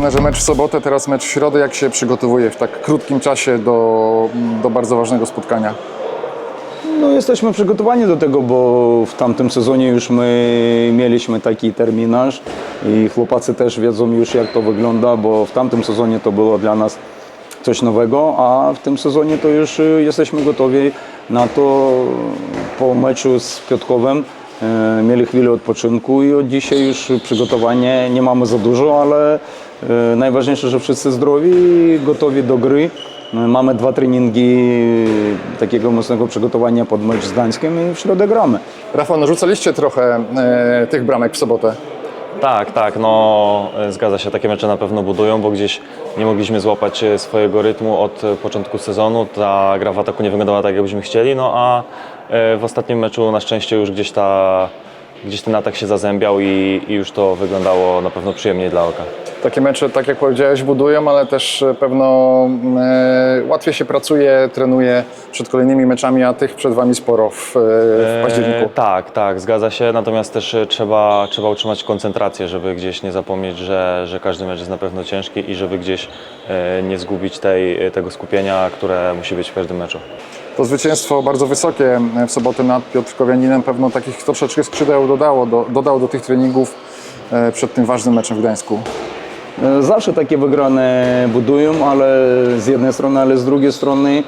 Trenerze, mecz w sobotę, teraz mecz w środę. Jak się przygotowuje w tak krótkim czasie do, do bardzo ważnego spotkania? No, jesteśmy przygotowani do tego, bo w tamtym sezonie już my mieliśmy taki terminarz i chłopacy też wiedzą już jak to wygląda, bo w tamtym sezonie to było dla nas coś nowego, a w tym sezonie to już y, jesteśmy gotowi na to po meczu z Piotkowem. e, Mieli chwilę odpoczynku i od dzisiaj już przygotowanie nie mamy za dużo, ale najważniejsze, że wszyscy zdrowi i gotowi do gry. Mamy dwa treningi takiego mocnego przygotowania pod mecz z Gdańskiem i w środę gramy. Rafał, no rzucaliście trochę e, tych bramek w sobotę. Tak, tak, no e, zgadza się, takie mecze na pewno budują, bo gdzieś nie mogliśmy złapać e, swojego rytmu od e, początku sezonu. Ta gra w ataku nie wyglądała tak, jakbyśmy chcieli, no a e, w ostatnim meczu na szczęście już gdzieś ta, gdzieś ten atak się zazębiał i, i już to wyglądało na pewno przyjemniej dla oka. Takie mecze, tak jak powiedziałeś, budują, ale też e, pewno e, łatwiej się pracuje, trenuje przed kolejnymi meczami, a tych przed Wami sporo w, e, w październiku. E, tak, tak, zgadza się. Natomiast też e, trzeba, trzeba utrzymać koncentrację, żeby gdzieś nie zapomnieć, że, że każdy mecz jest na pewno ciężki i żeby gdzieś e, nie zgubić tej, tego skupienia, które musi być w każdym meczu. To zwycięstwo bardzo wysokie w sobotę nad Piotrkowianinem pewno takich troszeczkę skrzydeł dodało do, dodał do tych treningów e, przed tym ważnym meczem w Gdańsku. E, Zawsze takie wygrane budują, ale z jednej strony, ale z drugiej strony,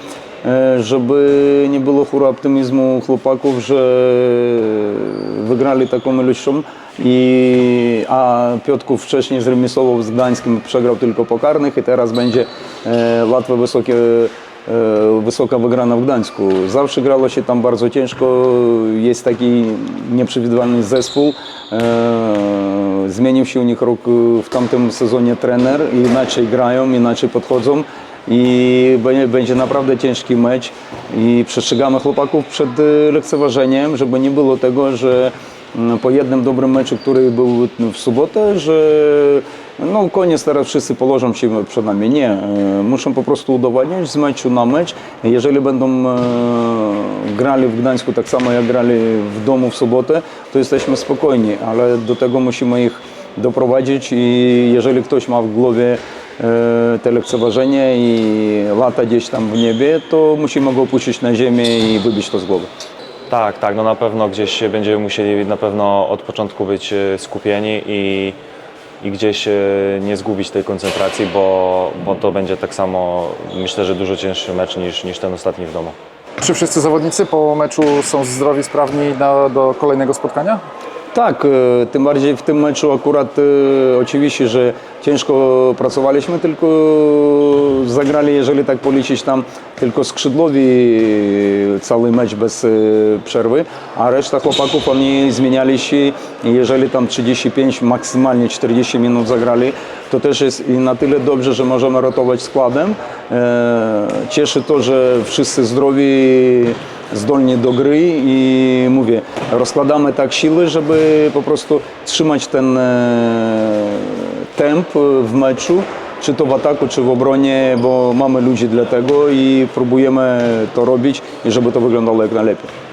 e, żeby nie było chóra optymizmu chłopaków, że wygrali taką ilością, i, a Piotrków wcześniej zremisował z Gdańskim, przegrał tylko po karnych i teraz będzie e, łatwe, wysokie wysoka wygrana w Gdańsku. Zawsze grało się tam bardzo ciężko, jest taki nieprzewidywalny zespół. E, Zmienił się u nich rok w tamtym sezonie trener, inaczej grają, inaczej podchodzą i będzie- naprawdę ciężki mecz i przestrzegamy chłopaków przed e, lekceważeniem, żeby nie było tego, że mm, po jednym dobrym meczu, który był w sobotę, że no koniec, teraz wszyscy położą się przed nami. Nie, e, muszą po prostu udowadniać z meczu na mecz. Jeżeli będą e, grali w Gdańsku tak samo jak grali w domu w sobotę, to jesteśmy spokojni, ale do tego musimy ich doprowadzić i jeżeli ktoś ma w głowie e, te lekceważenie i lata gdzieś tam w niebie, to musimy go opuścić na ziemię i wybić to z głowy. Tak, tak, no na pewno gdzieś będziemy musieli na pewno od początku być skupieni i, i gdzieś e, nie zgubić tej koncentracji, bo, bo to będzie tak samo, myślę, że dużo cięższy mecz niż, niż ten ostatni w domu. Czy wszyscy zawodnicy po meczu są zdrowi, sprawni na, do kolejnego spotkania? Tak, e, tym bardziej w tym meczu akurat e, oczywiście, że ciężko pracowaliśmy, tylko zagrali, jeżeli tak policzyć tam tylko skrzydłowi cały mecz bez e, przerwy, a reszta chłopaków oni zmieniali się jeżeli tam 35, maksymalnie 40 minut zagrali, to też jest na tyle dobrze, że możemy ratować składem. Cieszy to, że wszyscy zdrowi, zdolni do gry i mówię, rozkładamy tak siły, żeby po prostu trzymać ten e, temp w meczu, czy to w ataku, czy w obronie, bo mamy ludzi dla tego i próbujemy to robić żeby to wyglądało jak najlepiej.